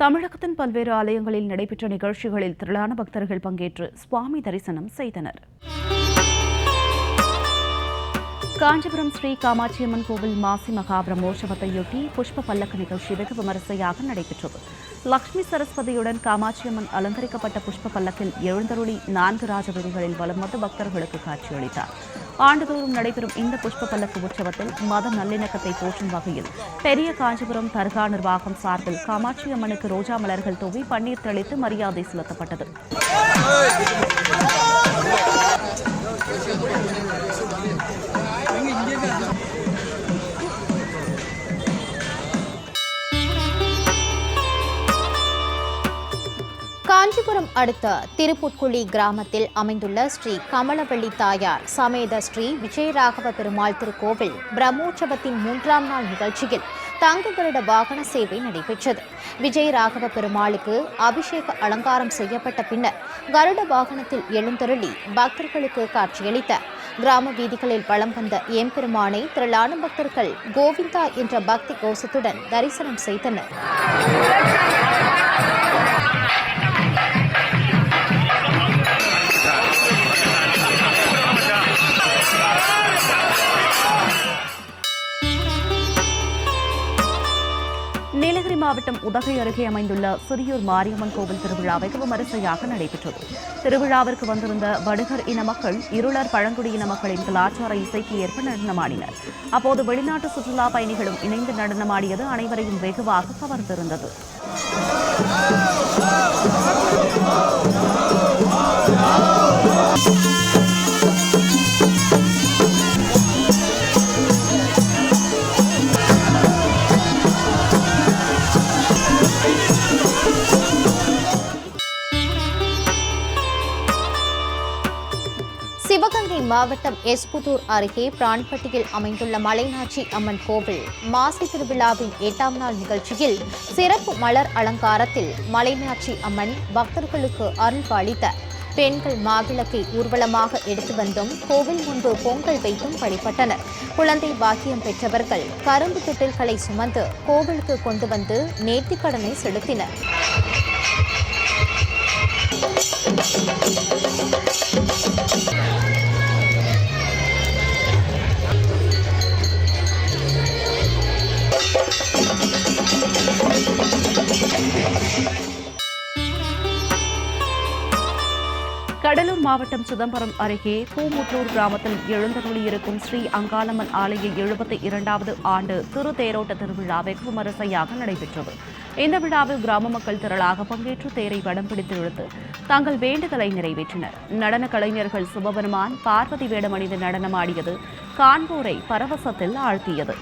தமிழகத்தின் பல்வேறு ஆலயங்களில் நடைபெற்ற நிகழ்ச்சிகளில் திரளான பக்தர்கள் பங்கேற்று சுவாமி தரிசனம் செய்தனர். காஞ்சிபுரம் ஸ்ரீ காமாட்சியம்மன் கோவில் மாசி மகா பிரம்மோற்சவத்தையொட்டி புஷ்ப பல்லக்கு நிகழ்ச்சி வெகு விமரிசையாக நடைபெற்றது. லக்ஷ்மி சரஸ்வதியுடன் காமாட்சியம்மன் அலங்கரிக்கப்பட்ட புஷ்ப பல்லக்கில் எழுந்தருளி நான்கு ராஜவீதிகளில் வலம் வந்து பக்தர்களுக்கு காட்சியளித்தார். ஆண்டுதோறும் நடைபெறும் இந்த புஷ்ப பல்லக்கு உற்சவத்தில் மத நல்லிணக்கத்தை போற்றும் வகையில் பெரிய காஞ்சிபுரம் தர்கா நிர்வாகம் சார்பில் காமாட்சி அம்மனுக்கு ரோஜா மலர்கள் தூவி பன்னீர் தெளித்து மரியாதை செலுத்தப்பட்டது. காஞ்சிபுரம் அடுத்த திருப்புட்குழி கிராமத்தில் அமைந்துள்ள ஸ்ரீ கமலவள்ளி தாயார் சமேத ஸ்ரீ விஜயராகவ பெருமாள் திருக்கோவில் பிரம்மோற்சவத்தின் மூன்றாம் நாள் நிகழ்ச்சியில் தங்க கருட வாகன சேவை நடைபெற்றது. விஜயராகவ பெருமாளுக்கு அபிஷேக அலங்காரம் செய்யப்பட்ட பின்னர் கருட வாகனத்தில் எழுந்தருளி பக்தர்களுக்கு காட்சியளித்தார் கிராம வீதிகளில் வலம் வந்த எம்பெருமானை திரளான பக்தர்கள் கோவிந்தா என்ற பக்தி கோஷத்துடன் தரிசனம் செய்தனர். நீலகிரி மாவட்டம் உதகை அருகே அமைந்துள்ள சிறியூர் மாரியம்மன் கோவில் திருவிழா வெகு விமரிசையாக நடைபெற்றது. திருவிழாவிற்கு வந்திருந்த வடுகர் இன மக்கள் இருளர் பழங்குடியின மக்களின் கலாச்சார இசைக்கு ஏற்ப நடனமாடினர். அப்போது வெளிநாட்டு சுற்றுலா பயணிகளும் இணைந்து நடனமாடியது அனைவரையும் வெகுவாக கவர்ந்திருந்தது. மாவட்டம் எஸ்புதூர் அருகே பிரான்பட்டியில் அமைந்துள்ள மலைநாச்சி அம்மன் கோவில். மாசி திருவிழாவின் எட்டாம் நாள் நிகழ்ச்சியில் சிறப்பு மலர் அலங்காரத்தில் மலைநாச்சி அம்மன் பக்தர்களுக்கு அருள் அளித்த பெண்கள் மாவிளக்கை ஊர்வலமாக எடுத்து வந்தும் கோவில் முன்பு பொங்கல் வைத்தும் வழிபட்டனர். குழந்தை பாக்கியம் பெற்றவர்கள் கரும்பு திட்டில்களை சுமந்து கோவிலுக்கு கொண்டு வந்து நேர்த்திக்கடனை செலுத்தினர். மாவட்டம் சிதம்பரம் அருகே பூமுற்றூர் கிராமத்தில் எழுந்தருளியிருக்கும் ஸ்ரீ அங்காளம்மன் ஆலய எழுபத்தி இரண்டாவது ஆண்டு திரு தேரோட்ட திருவிழா வெகு விமரிசையாக நடைபெற்றது. இந்த விழாவில் கிராம மக்கள் திரளாக பங்கேற்று தேரை வடம் பிடித்து இழுத்து தங்கள் வேண்டுதலை நிறைவேற்றினர். நடன கலைஞர்கள் சுபபெருமான் பார்வதி வேடமணிந்து நடனமாடியது காண்போரை பரவசத்தில் ஆழ்த்தியது.